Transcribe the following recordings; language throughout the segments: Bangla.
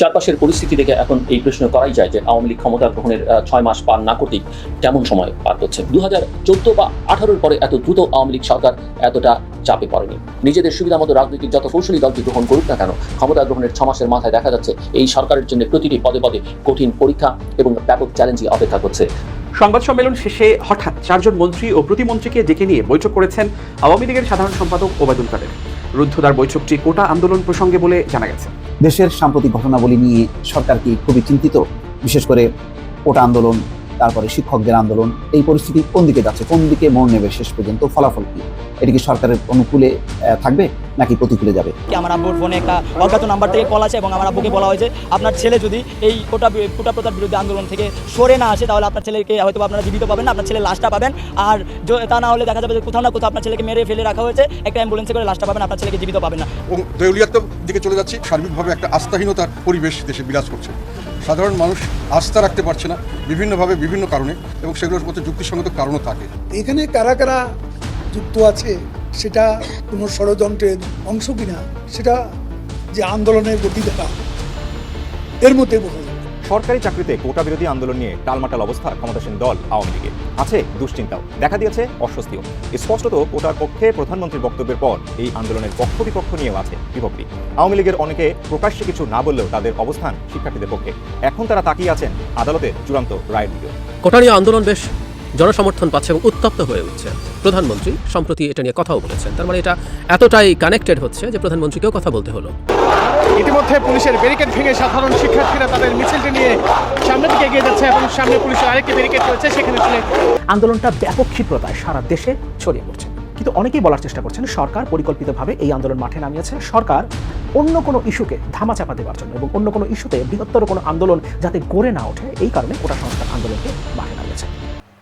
চারপাশের পরিস্থিতি দেখে এখন এই প্রশ্ন করাই যায় যে আওয়ামী লীগ ক্ষমতা গ্রহণের ছয় মাস পার না করতেই কেমন সময় পার করছে দু হাজার চোদ্দ বা আঠারোর পরে এত দ্রুত আওয়ামী লীগ সরকার এতটা চাপে পড়েনি। নিজেদের সুবিধা মতো রাজনৈতিক যত কৌশলী দলটি গ্রহণ করুক না কেন, ক্ষমতা গ্রহণের ছ মাসের মাথায় দেখা যাচ্ছে এই সরকারের জন্য প্রতিটি পদে পদে কঠিন পরীক্ষা এবং ব্যাপক চ্যালেঞ্জই অপেক্ষা করছে। সংবাদ সম্মেলন শেষে হঠাৎ চারজন মন্ত্রী ও প্রতিমন্ত্রীকে ডেকে নিয়ে বৈঠক করেছেন আওয়ামী লীগের সাধারণ সম্পাদক ওবায়দুল কাদের। রুদ্ধদ্বার বৈঠকটি কোটা আন্দোলন প্রসঙ্গে বলে জানা গেছে। দেশের সাম্প্রতিক ঘটনাবলী নিয়ে সরকারকে খুবই চিন্তিত? বিশেষ করে ওটা আন্দোলন তারপরে শিক্ষকদের আন্দোলন এই পরিস্থিতি কোন দিকে যাচ্ছে কোন দিকে মোড় নেবে শেষ পর্যন্ত ফলাফল কি? এটা কি সরকারের অনুকূলে থাকবে নাকি প্রতিকূলে যাবে? কি আমার আব্বুর ফোনে একটা অজ্ঞাত নাম্বার থেকে কল আছে এবং আমার আব্বুকে বলা হয়েছে আপনার ছেলে যদি এই কোটা কোটা প্রথার বিরুদ্ধে আন্দোলন থেকে সরে না আসে তাহলে আপনার ছেলেকে হয়তো আপনারা জীবিত পাবেন না আপনার ছেলে লাশটা পাবেন। আর তা না হলে দেখা যাবে যে কোথাও না কোথাও আপনার ছেলেকে মেরে ফেলে রাখা হয়েছে একটা অ্যাম্বুলেন্সে করে লাশটা পাবেন আপনার ছেলেকে জীবিত পাবেন না। এবং দিকে চলে যাচ্ছে সার্বিকভাবে একটা আস্থাহীনতার পরিবেশ দেশে বিরাজ করছে। সাধারণ মানুষ আস্থা রাখতে পারছে না বিভিন্নভাবে বিভিন্ন কারণে এবং সেগুলোর মধ্যে যুক্তিসঙ্গত কারণও থাকে। এখানে কারা কারা যুক্ত আছে সেটা কোনো ষড়যন্ত্রের অংশ কিনা সেটা যে আন্দোলনের গতি দেখা এর মধ্যে বোঝা সরকারি চাকরিতে কোটা বিরোধী আন্দোলন নিয়ে টালমাটাল অবস্থা ক্ষমতাসীন দল আওয়ামী লীগে। আছে দুশ্চিন্তাও। দেখা দিয়েছে অস্বস্তিও। স্পষ্টত কোটার পক্ষে প্রধানমন্ত্রীর বক্তব্যের পর এই আন্দোলনের পক্ষ বিপক্ষ নিয়েও আছে বিভক্তি। আওয়ামী লীগের অনেকে প্রকাশ্যে কিছু না বললেও তাদের অবস্থান শিক্ষার্থীদের পক্ষে। এখন তারা তাকিয়ে আছেন আদালতের চূড়ান্ত রায়ের দিকে কোটা নিয়ে আন্দোলন বেশ জনসমর্থন পাচ্ছে এবং উত্তপ্ত হয়ে উঠছে। প্রধানমন্ত্রী সম্প্রতি এটা নিয়ে কথাও বলেছেন। তার মানে এটা এতটাই কানেক্টেড হচ্ছে যে প্রধানমন্ত্রীকেও কথা বলতে হলো। ইতিমধ্যে পুলিশের ব্যারিকেড ভেঙে সাধারণ শিক্ষার্থীরা তাদের মিছিলটি নিয়ে সামনের দিকে এগিয়ে যাচ্ছে এবং সামনে পুলিশের আরেকটি ব্যারিকেড রয়েছে, সেখানে আসলে আন্দোলনটা ব্যাপক ক্ষিপ্রতায় সারা দেশে ছড়িয়ে পড়ছে। কিন্তু অনেকেই বলার চেষ্টা করছেন, সরকার পরিকল্পিতভাবে এই আন্দোলন মাঠে নামিয়েছে। সরকার অন্য কোনো ইস্যুকে ধামাচাপা দেওয়ার জন্য এবং অন্য কোনো ইস্যুতে বৃহত্তর কোনো আন্দোলন যাতে গড়ে না ওঠে, এই কারণে কোটা সংস্কার আন্দোলনকে মাঠে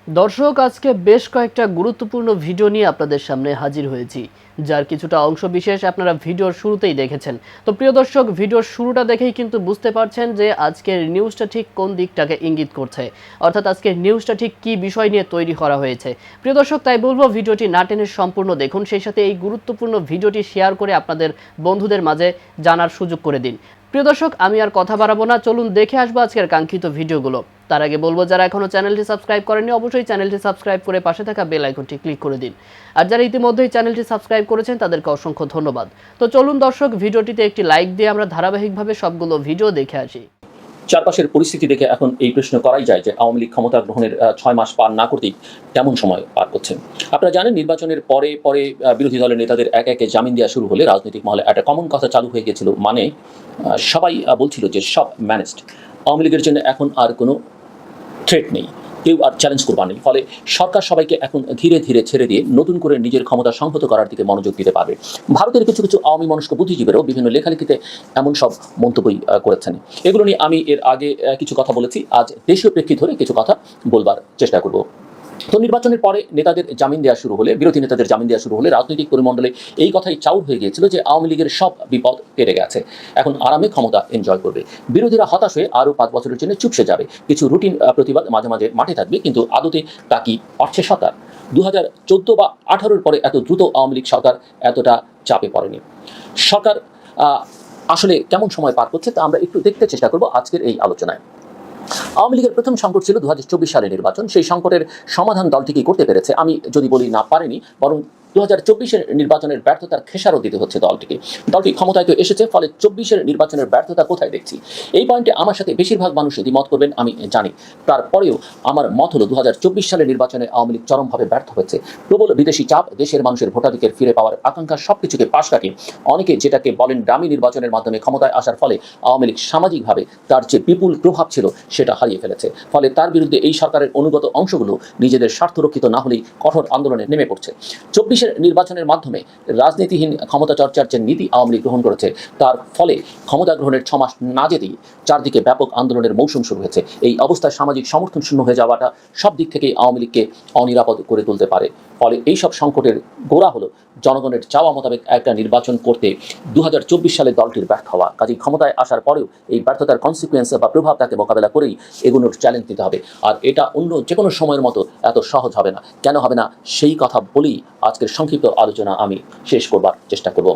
দর্শক, আজকে বেশ কয়েকটা গুরুত্বপূর্ণ ভিডিও নিয়ে আপনাদের সামনে হাজির হয়েছি, যার কিছুটা অংশ বিশেষ আপনারা ভিডিওর শুরুতেই দেখেছেন। তো প্রিয় দর্শক, ভিডিওর শুরুটা দেখেই কিন্তু বুঝতে পারছেন যে আজকের নিউজটা ঠিক কোন দিকটাকে ইঙ্গিত করছে, অর্থাৎ আজকের নিউজটা ঠিক কি বিষয় নিয়ে তৈরি করা হয়েছে। প্রিয় দর্শক, তাই বলব, ভিডিওটি না টেনে সম্পূর্ণ দেখুন, সেই সাথে এই গুরুত্বপূর্ণ ভিডিওটি শেয়ার করে আপনাদের বন্ধুদের মাঝে জানার সুযোগ করে দিন। প্রিয় দর্শক, আমি আর কথা বাড়াবো না, চলুন দেখে আসব আজকের কাঙ্ক্ষিত ভিডিওগুলো। তার আগে বলব, যারা এখনও চ্যানেলটি সাবস্ক্রাইব করেনি অবশ্যই চ্যানেলটি সাবস্ক্রাইব করে পাশে থাকা বেল আইকনটি ক্লিক করে দিন। আর যারা ইতিমধ্যেই চ্যানেলটি সাবস্ক্রাইব করেছেন, তাদেরকে অসংখ্য ধন্যবাদ। তো চলুন দর্শক, ভিডিওটিতে একটি লাইক দিয়ে আমরা ধারাবাহিকভাবে সবগুলো ভিডিও দেখে আসি। চারপাশের পরিস্থিতি দেখে এখন এই প্রশ্ন করাই যায় যে আওয়ামী লীগ ক্ষমতা গ্রহণের ছয় মাস পার না করতেই কেমন সময় পার করছে আপনারা জানেন, নির্বাচনের পরে পরে বিরোধী দলের নেতাদের এক একে জামিন দেওয়া শুরু হলে রাজনৈতিক মহলে একটা কমন কথা চালু হয়ে গেছিল। মানে সবাই বলছিল যে সব ম্যানেজড আওয়ামী লীগের জন্য এখন আর কোনো থ্রেট নেই। কেউ আর চ্যালেঞ্জ করবার নেই। ফলে সরকার সবাইকে এখন ধীরে ধীরে ছেড়ে দিয়ে নতুন করে নিজের ক্ষমতা সংহত করার দিকে মনোযোগ দিতে পারবে। ভারতের কিছু কিছু আওয়ামী মনস্ক বুদ্ধিজীবীরাও বিভিন্ন লেখালেখিতে এমন সব মন্তব্যই করেছেন। এগুলো নিয়ে আমি এর আগে কিছু কথা বলেছি। আজ দেশীয় প্রেক্ষিত ধরে কিছু কথা বলবার চেষ্টা করব। তো নির্বাচনের পরে নেতাদের জামিন দেওয়া শুরু হলে, বিরোধী নেতাদের জামিন দেওয়া শুরু হলে রাজনৈতিক পরিমণ্ডলে এই কথাই চাউর হয়ে গিয়েছিল যে আওয়ামী লীগের সব বিপদ কেটে গেছে। এখন আরামে ক্ষমতা এনজয় করবে। বিরোধীরা হতাশ হয়ে আরও পাঁচ বছরের জন্য চুপসে যাবে। কিছু রুটিন প্রতিবাদ মাঝে মাঝে মাঠে থাকবে, কিন্তু আদতে তা কি পারছে সরকার দু হাজার চোদ্দ বা আঠারোর পরে এত দ্রুত আওয়ামী লীগ সরকার এতটা চাপে পড়েনি। সরকার আসলে কেমন সময় পার করছে তা আমরা একটু দেখতে চেষ্টা করব আজকের এই আলোচনায়। আওয়ামী লীগের প্রথম সংকট ছিল দু হাজার চব্বিশ সালের নির্বাচন। সেই সংকটের সমাধান দলটি কি করতে পেরেছে আমি যদি বলি না পারেনি, বরং দু হাজার নির্বাচনের ব্যর্থতার খেসারও দিতে হচ্ছে দলটিকে। দলটি ক্ষমতায় তো এসেছে, ফলে চব্বিশের নির্বাচনের ব্যর্থতা কোথায় দেখছি? এই পয়েন্টে আমার সাথে বেশিরভাগ মানুষ দ্বিমত করবেন, আমি জানি। তারপরেও আমার মত হলো দু হাজার চব্বিশ সালের নির্বাচনে আওয়ামী লীগ চরমভাবে ব্যর্থ হয়েছে। প্রবল বিদেশি চাপ, দেশের মানুষের ভোটাধিকার ফিরে পাওয়ার আকাঙ্ক্ষা সবকিছুকে পাশ কাটিয়ে অনেকে যেটাকে বলেন ডামি নির্বাচনের মাধ্যমে ক্ষমতায় আসার ফলে আওয়ামী লীগ সামাজিকভাবে তার যে বিপুল প্রভাব ছিল, সেটা হারিয়ে ফেলেছে। ফলে তার বিরুদ্ধে এই সরকারের অনুগত অংশগুলো নিজেদের স্বার্থরক্ষিত না হলেই কঠোর আন্দোলনে নেমে পড়ছে। চব্বিশের নির্বাচনের মাধ্যমে রাজনীতিহীন ক্ষমতা চর্চার যে নীতি আওয়ামী লীগ গ্রহণ করেছে, তার ফলে ক্ষমতা গ্রহণের ছমাস না যেতেই চারদিকে ব্যাপক আন্দোলনের মৌসুম শুরু হয়েছে। এই অবস্থায় সামাজিক সমর্থন শূন্য হয়ে যাওয়াটা সব দিক থেকেই আওয়ামী লীগকে অনিরাপদ করে তুলতে পারে। ফলে এই সব সংকটের গোড়া হলো জনগণের চাওয়া মোতাবেক একটা নির্বাচন করতে দু হাজার চব্বিশ সালে দলটির ব্যর্থ হওয়া। কাজেই ক্ষমতায় আসার পরেও এই ব্যর্থতার কনসিকুয়েন্স বা প্রভাব তাকে মোকাবেলা করেই এগুলোর চ্যালেঞ্জ দিতে হবে। আর এটা অন্য যে কোনো সময়ের মতো এত সহজ হবে না। কেন হবে না? সেই কথা বলেই আজকের সংক্ষিপ্ত আলোচনা আমি শেষ করবার চেষ্টা করব।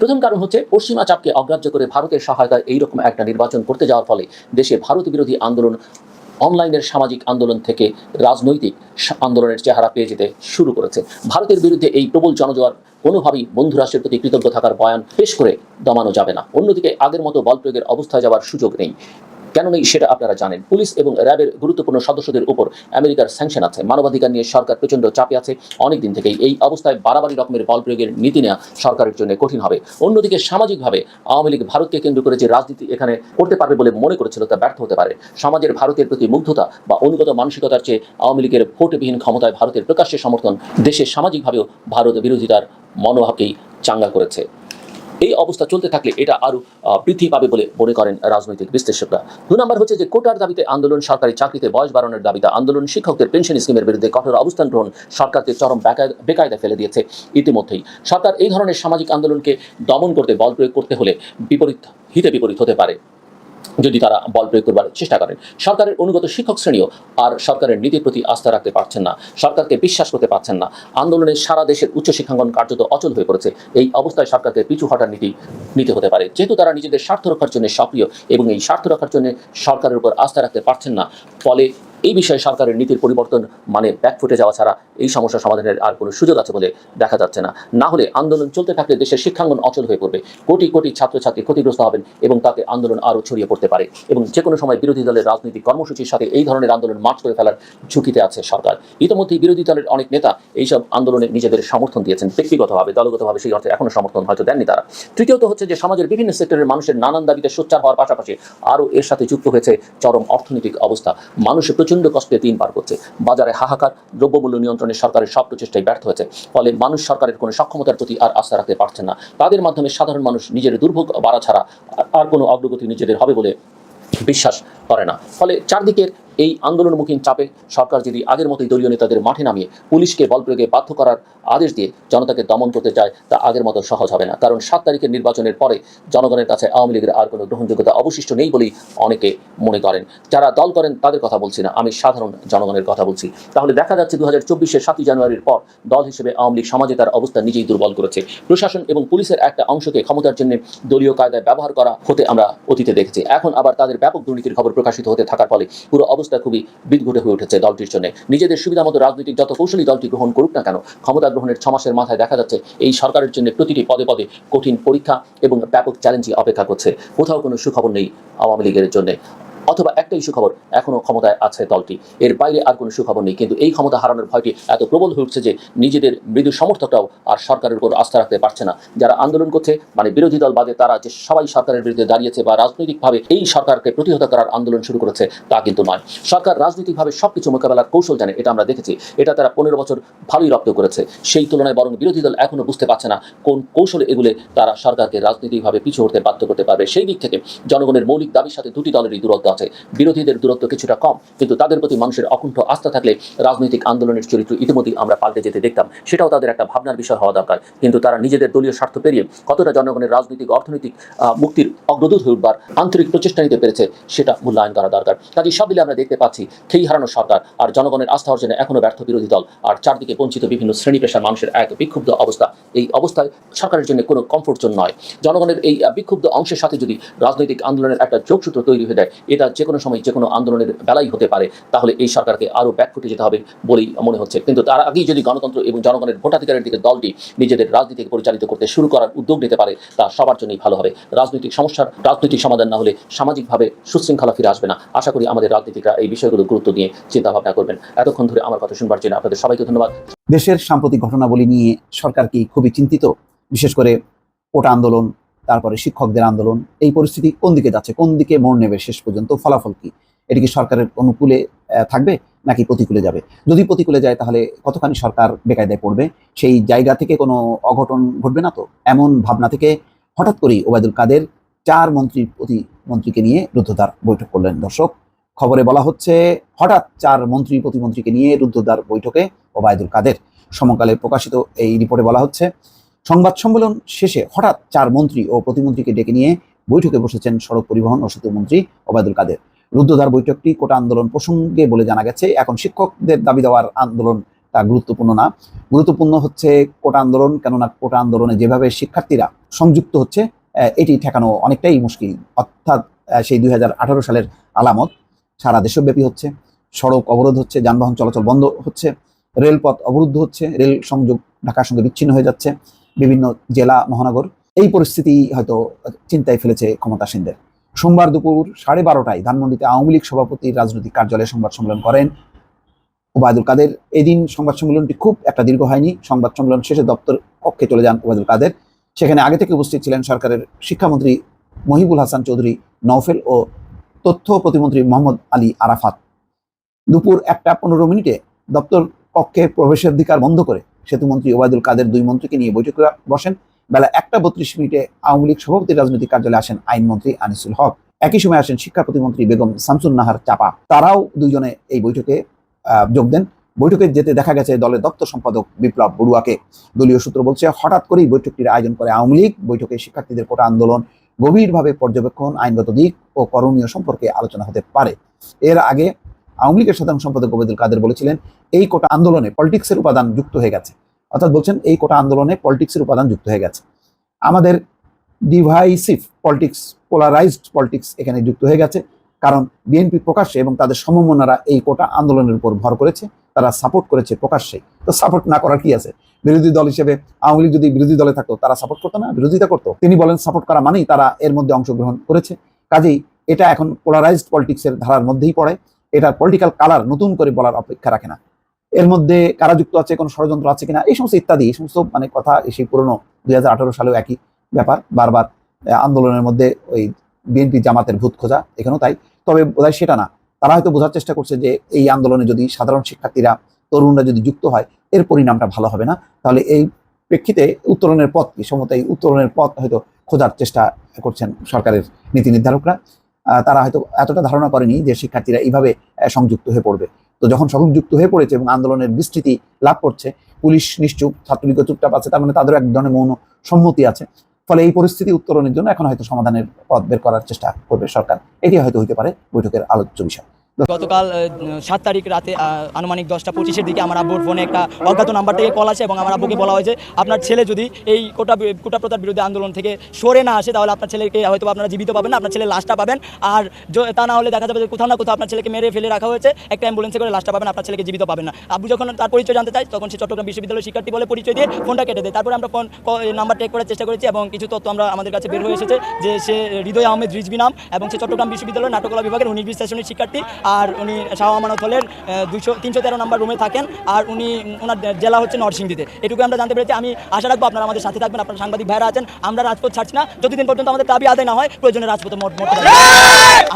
প্রথম কারণ হচ্ছে, পশ্চিমা চাপকে অগ্রাহ্য করে ভারতের সহায়তায় এইরকম একটা নির্বাচন করতে যাওয়ার ফলে দেশে ভারত বিরোধী আন্দোলন, অনলাইনের সামাজিক আন্দোলন থেকে রাজনৈতিক আন্দোলনের চেহারা পেয়ে যেতে শুরু করেছে। ভারতের বিরুদ্ধে এই প্রবল জনজোয়ার কোনোভাবেই বন্ধু রাষ্ট্রের প্রতি কৃতজ্ঞ থাকার বয়ান পেশ করে দমানো যাবে না। অন্যদিকে আগের মতো বল প্রয়োগের অবস্থায় যাওয়ার সুযোগ নেই। কেন নেই সেটা আপনারা জানেন? পুলিশ এবং র্যাবের গুরুত্বপূর্ণ সদস্যদের উপর আমেরিকার স্যাংশন আছে। মানবাধিকার নিয়ে সরকার প্রচণ্ড চাপে আছে। অনেক দিন থেকেই এই অবস্থায় বাড়াবাড়ি রকমের বল প্রয়োগের নীতি নেওয়া সরকারের জন্য কঠিন হবে। অন্যদিকে সামাজিকভাবে আওয়ামী লীগ ভারতকে কেন্দ্র করে যে রাজনীতি এখানে করতে পারবে বলে মনে করেছিল তা ব্যর্থ হতে পারে। সমাজের ভারতের প্রতি মুগ্ধতা বা অনুগত মানসিকতার চেয়ে আওয়ামী লীগের ভোটবিহীন ক্ষমতায় ভারতের প্রকাশ্যে সমর্থন দেশের সামাজিকভাবেও ভারত বিরোধিতার মনোভাবকেই চাঙ্গা করেছে। এই অবস্থা চলতে থাকলে এটা আরও বৃদ্ধি পাবে বলে মনে করেন রাজনৈতিক বিশ্লেষকরা। দু নম্বর হচ্ছে যে কোটার দাবিতে আন্দোলন, সরকারি চাকরিতে বয়স বাড়ানোর দাবিতে আন্দোলন, শিক্ষকদের পেনশন স্কিমের বিরুদ্ধে কঠোর অবস্থান গ্রহণ সরকারকে চরম বেকায়দা ফেলে দিয়েছে ইতিমধ্যেই। সরকার এই ধরনের সামাজিক আন্দোলনকে দমন করতে, বল প্রয়োগ করতে হলে বিপরীত, হিতে বিপরীত হতে পারে। যদি তারা বল প্রয়োগ করবার চেষ্টা করেন। সরকারের অনুগত শিক্ষক শ্রেণীও আর সরকারের নীতির প্রতি আস্থা রাখতে পারছেন না। সরকারকে বিশ্বাস করতে পারছেন না। আন্দোলনে সারা দেশের উচ্চ শিক্ষাঙ্গন কার্যত অচল হয়ে পড়েছে। এই অবস্থায় সরকারকে পিছু হটার নীতি নিতে হতে পারে। যেহেতু তারা নিজেদের স্বার্থ রক্ষার জন্য সক্রিয় এবং এই স্বার্থ রক্ষার জন্য সরকারের উপর আস্থা রাখতে পারছেন না, ফলে এই বিষয়ে সরকারের নীতির পরিবর্তন মানে ব্যাকফুটে যাওয়া ছাড়া এই সমস্যা সমাধানের আর কোনো সুযোগ আছে বলে দেখা যাচ্ছে না। না হলে আন্দোলন চলতে থাকলে দেশের শিক্ষাঙ্গন অচল হয়ে পড়বে। কোটি কোটি ছাত্রছাত্রী ক্ষতিগ্রস্ত হবেন এবং তাতে আন্দোলন আরও ছড়িয়ে পড়তে পারে এবং যে কোনো সময় বিরোধী দলের রাজনৈতিক কর্মসূচির সাথে এই ধরনের আন্দোলন মার্চ করে ফেলার ঝুঁকিতে আছে সরকার। ইতিমধ্যেই বিরোধী দলের অনেক নেতা এইসব আন্দোলনে নিজেদের সমর্থন দিয়েছেন। ব্যক্তিগতভাবে, দলগতভাবে সেই অর্থে এখনও সমর্থন হয়তো দেননি তারা। তৃতীয়ত হচ্ছে যে সমাজের বিভিন্ন সেক্টরের মানুষের নানান দাবিতে সোচ্চার হওয়ার পাশাপাশি আরও এর সাথে যুক্ত হয়েছে চরম অর্থনৈতিক অবস্থা। মানুষ প্রচণ্ড কষ্টে দিন পার করছে। বাজারে হাহাকার, দ্রব্যমূল্য নিয়ন্ত্রণে সরকারের সব প্রচেষ্টায় ব্যর্থ হয়েছে। ফলে মানুষ সরকারের কোনো সক্ষমতার প্রতি আর আস্থা রাখতে পারছে না। তাদের মাধ্যমে সাধারণ মানুষ নিজের দুর্ভোগ বাড়া ছাড়া আর কোনো অগ্রগতি নিজেদের হবে বলে বিশ্বাস করে না। ফলে চারদিকের এই আন্দোলনমুখী চাপে সরকার যদি আগের মতোই দলীয় নেতাদের মাঠে নামিয়ে পুলিশকে বল প্রয়োগে বাধ্য করার আদেশ দিয়ে জনতাকে দমন করতে চায়, তা আগের মতো সহজ হবে না। কারণ সাত তারিখের নির্বাচনের পরে জনগণের কাছে আওয়ামী লীগের আর কোনো গ্রহণযোগ্যতা অবশিষ্ট নেই বলেই অনেকে মনে করেন। যারা দল করেন তাদের কথা বলছি না, আমি সাধারণ জনগণের কথা বলছি। তাহলে দেখা যাচ্ছে দু হাজার চব্বিশের সাতই জানুয়ারির পর দল হিসেবে আওয়ামী লীগ সমাজে তার অবস্থা নিজেই দুর্বল করেছে। প্রশাসন এবং পুলিশের একটা অংশকে ক্ষমতার জন্য দলীয় কায়দায় ব্যবহার করা হতে আমরা অতীতে দেখেছি। এখন আবার তাদের ব্যাপক দুর্নীতির খবর প্রকাশিত হতে থাকার ফলে পুরো অবস্থা খুবই বিদঘুটে হয়ে উঠেছে দলটির জন্য। নিজেদের সুবিধা মতো রাজনৈতিক যত কৌশলী দলটি গ্রহণ করুক না কেন, ক্ষমতা গ্রহণের ছ মাসের মাথায় দেখা যাচ্ছে এই সরকারের জন্য প্রতিটি পদে পদে কঠিন পরীক্ষা এবং ব্যাপক চ্যালেঞ্জই অপেক্ষা করছে। কোথাও কোনো সুখবর নেই আওয়ামী লীগের জন্য। অথবা একটাই সুখবর, এখনও ক্ষমতায় আছে দলটি। এর বাইরে আর কোনো সুখবর নেই, কিন্তু এই ক্ষমতা হারানোর ভয়টি এত প্রবল হয়ে উঠছে যে নিজেদের মৃদু সমর্থকরাও আর সরকারের উপর আস্থা রাখতে পারছে না। যারা আন্দোলন করছে মানে বিরোধী দল বাদে তারা যে সবাই সরকারের বিরুদ্ধে দাঁড়িয়েছে বা রাজনৈতিকভাবে এই সরকারকে প্রতিহত করার আন্দোলন শুরু করেছে, তা কিন্তু নয়। সরকার রাজনৈতিকভাবে সবকিছু মোকাবেলার কৌশল জানে, এটা আমরা দেখেছি। এটা তারা পনেরো বছর ভালোই রপ্ত করেছে। সেই তুলনায় বরং বিরোধী দল এখনও বুঝতে পারছে না কোন কৌশলে এগুলে তারা সরকারকে রাজনৈতিকভাবে পিছু উঠতে বাধ্য করতে পারবে। সেই দিক থেকে জনগণের মৌলিক দাবির সাথে দুটি দলেরই দূরত্ব আছে বিরোধীদের দূরত্ব কিছুটা কম, কিন্তু তাদের প্রতি মানুষের অকুণ্ঠ আস্থা থাকলে রাজনৈতিক আন্দোলনের চরিত্র ইতিমধ্যেই আমরা পাল্টে যেতে দেখতাম। সেটাও তাদের একটা ভাবনার বিষয় হওয়া দরকার। কিন্তু তারা নিজেদের দলীয় স্বার্থ পেরিয়ে কতটা জনগণের রাজনৈতিক, অর্থনৈতিক মুক্তির অগ্রদূত হয়ে উঠবার আন্তরিক প্রচেষ্টা নিতে পেরেছে, সেটা মূল্যায়ন করা দরকার। কাজে সব মিলে আমরা দেখতে পাচ্ছি, খেই হারানো সরকার আর জনগণের আস্থা অর্জনে এখনও ব্যর্থ বিরোধী দল আর চারদিকে বঞ্চিত বিভিন্ন শ্রেণি পেশার মানুষের এক বিক্ষুব্ধ অবস্থা। এই অবস্থায় সরকারের জন্য কোনো কমফোর্ট জোন নয়। জনগণের এই বিক্ষুব্ধ অংশের সাথে যদি রাজনৈতিক আন্দোলনের একটা যোগসূত্র তৈরি হয়ে যায়, এটা যে কোনো সময় যে কোনো আন্দোলনের বেলাই হতে পারে, তাহলে এই সরকারকে আরও ব্যাকফুটে যেতে হবে বলেই মনে হচ্ছে। কিন্তু তার আগেই যদি গণতন্ত্র এবং জনগণের ভোটাধিকারের দিকে দলটি নিজেদের রাজনীতিকে পরিচালিত করতে শুরু করার উদ্যোগ নিতে পারে, তা সবার জন্যই ভালো হবে। রাজনৈতিক সমস্যার রাজনৈতিক সমাধান না হলে সামাজিকভাবে সুশৃঙ্খলা ফিরে আসবে না। আশা করি আমাদের রাজনীতিকরা এই বিষয়গুলো গুরুত্ব দিয়ে চিন্তা ভাবনা করবেন। এতক্ষণ ধরে আমার কথা শুনবার জন্য আপনাদের সবাইকে ধন্যবাদ। দেশের সাম্প্রতিক ঘটনাবলী নিয়ে সরকার কি খুবই চিন্তিত? বিশেষ করে ওটা আন্দোলন তারপরে শিক্ষকদের আন্দোলন, এই পরিস্থিতি কোন দিকে যাচ্ছে, কোন দিকে মোড় নেবে শেষ পর্যন্ত, ফলাফল কি? এটি কি সরকারের অনুকূলে থাকবে নাকি প্রতিকূলে যাবে? যদি প্রতিকূলে যায় তাহলে কতখানি সরকার বেকায়দায় পড়বে? সেই জায়গা থেকে কোনো অঘটন ঘটবে না তো? এমন ভাবনা থেকে হঠাৎ করেই ওবায়দুল কাদের চার মন্ত্রী, প্রতিমন্ত্রীকে নিয়ে রুদ্ধদ্বার বৈঠক করলেন। দর্শক, খবরে বলা হচ্ছে, হঠাৎ চার মন্ত্রী, প্রতিমন্ত্রীকে নিয়ে রুদ্ধদ্বার বৈঠকে ওবায়দুল কাদের। সমকালে প্রকাশিত এই রিপোর্টে বলা হচ্ছে সংবাদ সম্মেলন শেষে হঠাৎ চার মন্ত্রী ও প্রতিমন্ত্রীকে ডেকে নিয়ে বৈঠকে বসেছেন সড়ক পরিবহন ও সেতু মন্ত্রী ওবায়দুল কাদের। রুদ্ধদ্বার বৈঠকটি কোটা আন্দোলন প্রসঙ্গে বলে জানা গেছে, এখন শিক্ষকদের দাবি দেওয়ার আন্দোলন তা গুরুত্বপূর্ণ না। গুরুত্বপূর্ণ হচ্ছে কোটা আন্দোলন, কেননা কোটা আন্দোলনে যেভাবে শিক্ষার্থীরা সংযুক্ত হচ্ছে এটি ঠেকানো অনেকটাই মুশকিল। অর্থাৎ সেই দুই হাজার আঠারো সালের আলামত সারা দেশব্যাপী হচ্ছে। সড়ক অবরোধ হচ্ছে, যানবাহন চলাচল বন্ধ হচ্ছে, রেলপথ অবরুদ্ধ হচ্ছে, রেল সংযোগ ঢাকার সঙ্গে বিচ্ছিন্ন হয়ে যাচ্ছে। বিভিন্ন জেলা, মহানগর, এই পরিস্থিতি হয়তো চিন্তায় ফেলেছে ক্ষমতাসীনদের সোমবার দুপুর সাড়ে বারোটায় ধানমন্ডিতে আওয়ামী লীগ সভাপতির রাজনৈতিক কার্যালয়ে সংবাদ সম্মেলন করেন ওবায়দুল কাদের। এদিন সংবাদ সম্মেলনটি খুব একটা দীর্ঘ হয়নি। সংবাদ সম্মেলন শেষে দপ্তর কক্ষে চলে যান ওবায়দুল কাদের। সেখানে আগে থেকে উপস্থিত ছিলেন সরকারের শিক্ষামন্ত্রী মহিবুল হাসান চৌধুরী নওফেল ও তথ্য প্রতিমন্ত্রী মোহাম্মদ আলী আরাফাত। দুপুর একটা পনেরো মিনিটে দপ্তর কক্ষে প্রবেশাধিকার বন্ধ করে সেতুমন্ত্রী ওবায়দুল কাদের দুই মন্ত্রীকে নিয়ে বৈঠকে বসেন। বেলা একটা বত্রিশ মিনিটে আওয়ামী লীগ সভাপতি রাজনৈতিক কার্যালয়ে আসেন আইনমন্ত্রী আনিসুল হক। একই সময় আসেন শিক্ষা প্রতিমন্ত্রী বেগম শামসুন নাহার চাপা। তারাও দুইজনে এই বৈঠকে যোগ দেন। বৈঠকে যেতে দেখা গেছে দলের দপ্তর সম্পাদক বিপ্লব বড়ুয়াকে। দলীয় সূত্র বলছে, হঠাৎ করেই বৈঠকটির আয়োজন করে আওয়ামী লীগ। বৈঠকে শিক্ষার্থীদের কোটা আন্দোলন গভীরভাবে পর্যবেক্ষণ, আইনগত দিক ও করণীয় সম্পর্কে আলোচনা হতে পারে। এর আগে আওয়ামী লীগের সাধারণ সম্পাদক ওবেদুল কাদের বলেছিলেন, এই কোটা আন্দোলনে পলিটিক্সের উপাদান যুক্ত হয়ে গেছে। অর্থাৎ বলছেন, এই কোটা আন্দোলনে পলিটিক্সের উপাদান যুক্ত হয়ে গেছে। আমাদের ডিভাইসিভ পলিটিক্স পোলারাইজড পলিটিক্স এখানে যুক্ত হয়ে গেছে। কারণ বিএনপি প্রকাশ্যে এবং তাদের সমমনারা এই কোটা আন্দোলনের উপর ভর করেছে, তারা সাপোর্ট করেছে প্রকাশ্যে। তো সাপোর্ট না করার কি আছে? বিরোধী দল হিসেবে আওয়ামী লীগ যদি বিরোধী দলে থাকতো, তারা সাপোর্ট করতো না? বিরোধিতা করতো। তিনি বলেন সাপোর্ট করা মানেই তারা এর মধ্যে অংশগ্রহণ করেছে। কাজেই এটা এখন পোলারাইজড পলিটিক্সের ধারার মধ্যেই পড়ে। এটা পলিটিক্যাল কালার নতুন করে বলার অপেক্ষা রাখে না। এর মধ্যে কারা যুক্ত আছে, কোনো ষড়যন্ত্র আছে কিনা, এই সমস্ত ইত্যাদি, এই সমস্ত মানে কথা সেই পুরনো দুই সালেও একই ব্যাপার। বারবার আন্দোলনের মধ্যে ওই বিএনপি জামাতের ভূত খোঁজা এখানেও তাই। তবে বোধহয় সেটা না। তারা হয়তো বোঝার চেষ্টা করছে যে এই আন্দোলনে যদি সাধারণ শিক্ষার্থীরা, তরুণরা যদি যুক্ত হয়, এর পরিণামটা ভালো হবে না। তাহলে এই প্রেক্ষিতে উত্তরণের পথ কি? এই উত্তরণের পথ হয়তো খোঁজার চেষ্টা করছেন সরকারের নীতি নির্ধারকরা। তারা হয়তো এতটা ধারণা করেনি যে শিক্ষার্থীরা এইভাবে সংযুক্ত হয়ে পড়বে। তো যখন সংযুক্ত হয়ে পড়েছে এবং আন্দোলনের বিস্তৃতি লাভ করছে, পুলিশ নিশ্চুপ ছাত্রলীগ চুপচাপ আছে, তার মানে তাদেরও এক ধরনের মৌন সম্মতি আছে। ফলে এই পরিস্থিতি উত্তরণের জন্য এখন হয়তো সমাধানের পথ বের করার চেষ্টা করবে সরকার। এটি হয়তো হইতে পারে বৈঠকের আলোচ্য বিষয়। গতকাল সাত তারিখ রাতে আনুমানিক দশটা পঁচিশের দিকে আমার আব্বুর ফোনে একটা অজ্ঞাত নাম্বার থেকে কল আসে এবং আমার আব্বুকে বলা হয়েছে আপনার ছেলে যদি এই কোটা কোটা প্রথার বিরুদ্ধে আন্দোলন থেকে সরে না আসে, তাহলে আপনার ছেলেকে হয়তো আপনারা জীবিত পাবেন আপনার ছেলে লাশটা পাবেন। আর তা না হলে দেখা যাবে যে কোথাও না কোথাও আপনার ছেলেকে মেরে ফেলে রাখা হয়েছে, একটা অ্যাম্বুলেন্সে করে লাশটা পাবেন, আপনার ছেলেকে জীবিত পাবেন না। আব্বু যখন তার পরিচয় জানতে চাই তখন সে চট্টগ্রাম বিশ্ববিদ্যালয়ের শিক্ষার্থী বলে পরিচয় দিয়ে ফোনটা কেটে দেয়। তারপরে আমরা ফোন নাম্বার টেক করার চেষ্টা করেছি এবং কিছু তথ্য আমরা আমাদের কাছে বের হয়ে এসেছে যে সে হৃদয় আহমেদ রিজবি নাম এবং সে চট্টগ্রাম বিশ্ববিদ্যালয়ের নাটকলা বিভাগের উনিশ বিশ শিক্ষার্থী। আর উনি শাহ আমানত হলের দুশো তিনশো তেরো নম্বর রুমে থাকেন। আর উনি ওনার জেলা হচ্ছে নরসিংদীতে। এটুকু আমরা জানতে পেরেছি। আমি আশা রাখব আপনারা আমাদের সাথে থাকবেন, আপনারা সাংবাদিক ভাইরা আছেন। আমরা রাজপথ ছাড়ছি না। যতদিন পর্যন্ত আমাদের দাবি আদায় না হয়, প্রয়োজনে রাজপথে মোট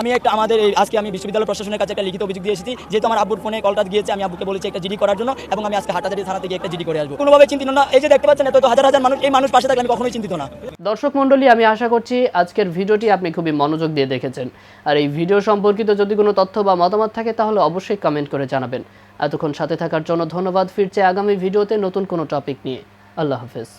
আমি একটা আমাদের আজকে আমি বিশ্ববিদ্যালয় প্রশাসনের কাছে একটা লিখিত অভিযোগ দিয়ে এসেছি। যেহেতু আমার আব্বুর ফোনে কলটা গিয়েছে, আমি আব্বুকে বলেছি একটা জিডি করার জন্য এবং আমি আজকে হাটাজারি থানা থেকে একটা জিডি করে আসব। কোনোভাবে চিন্তিত না। এই যে দেখতে পাচ্ছেন এত হাজার হাজার মানুষ এই মানুষ পাশে থাকলে আমি কখনোই চিন্তিত না। দর্শক মণ্ডলী, আমি আশা করছি আজকের ভিডিওটি আপনি খুবই মনোযোগ দিয়ে দেখেছেন। আর এই ভিডিও সম্পর্কিত যদি কোনো তথ্য বা মতামত থাকে তাহলে অবশ্যই কমেন্ট করে জানাবেন। এতক্ষণ সাথে থাকার জন্য ধন্যবাদ। ফিরছে আগামী ভিডিওতে নতুন কোনো টপিক নিয়ে। আল্লাহ হাফেজ।